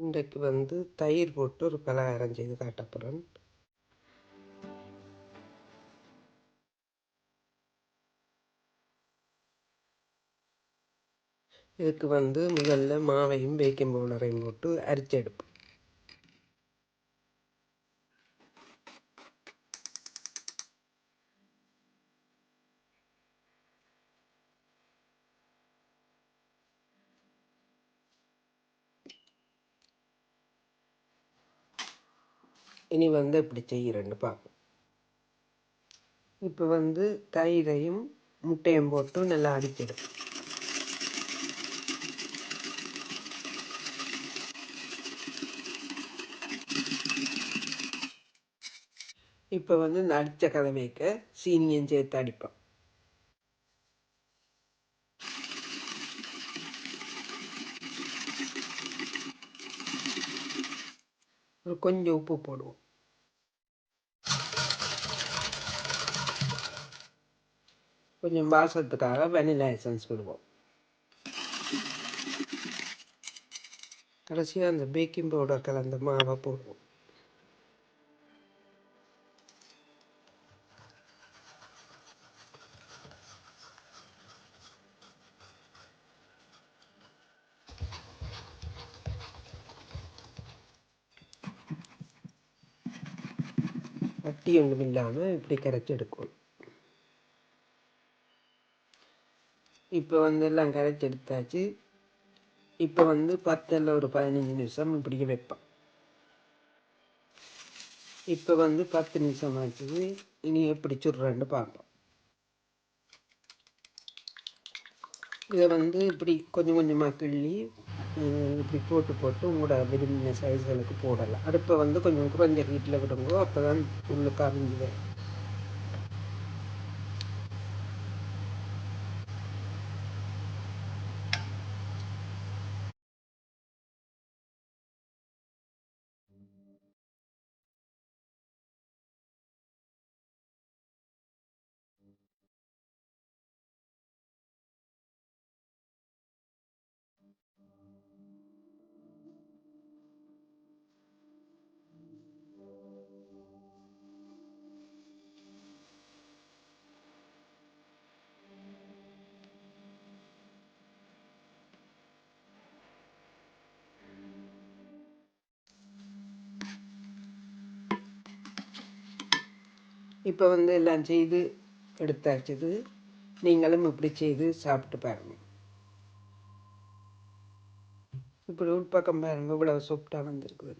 இன்றைக்கு வந்து தயிர் போட்டு ஒரு பலகாரம் செய்து காட்டப்போகிறேன் இதுக்கு வந்து முதல்ல மாவையும் பேக்கிங் பவுடரையும் போட்டு அரிச்சு இனி வந்து இப்படி செய்கிறேன்னு பார்ப்போம். இப்போ வந்து தயிரையும் முட்டையும் போட்டு நல்லா அடிச்சிடும். இப்போ வந்து இந்த அடித்த கதவைக்க சீனியும் சேர்த்து அடிப்போம். ஒரு கொஞ்சம் உப்பு போடுவோம். கொஞ்சம் வாசத்துக்காக வெனிலா எசன்ஸ் விடுவோம் கடைசியாக அந்த பேக்கிங் பவுடர் கலந்த மாவை போடுவோம். கட்டி ஒன்றும் இல்லாமல் இப்படி கரைச்சி எடுக்கணும் இப்போ வந்து எல்லாம் கரைச்சி எடுத்தாச்சு. இப்போ வந்து பத்தில் ஒரு பதினஞ்சு நிமிஷம் இப்படி வைப்பேன் இப்போ வந்து பத்து நிமிஷம் ஆச்சு இனி எப்படி சுடுறேன்னு பார்ப்போம். இதை வந்து இப்படி கொஞ்சம் கொஞ்சமாக கிள்ளி இப்படி போட்டு போட்டு உங்களோட விரும்பின சைஸ்களுக்கு போடலாம். அடுப்பை வந்து கொஞ்சம் குறைஞ்ச வீட்டில் விடுங்கோ அப்போ தான் உள்ளுக்கு அவிஞ்சு இப்போ வந்து எல்லாம் செய்து எடுத்தாச்சுது. நீங்களும் இப்படி செய்து சாப்பிட்டு பாருங்க. இப்படி உட்பக்கம் பாருங்க இவ்வளோ சாஃப்டாக வந்திருக்குது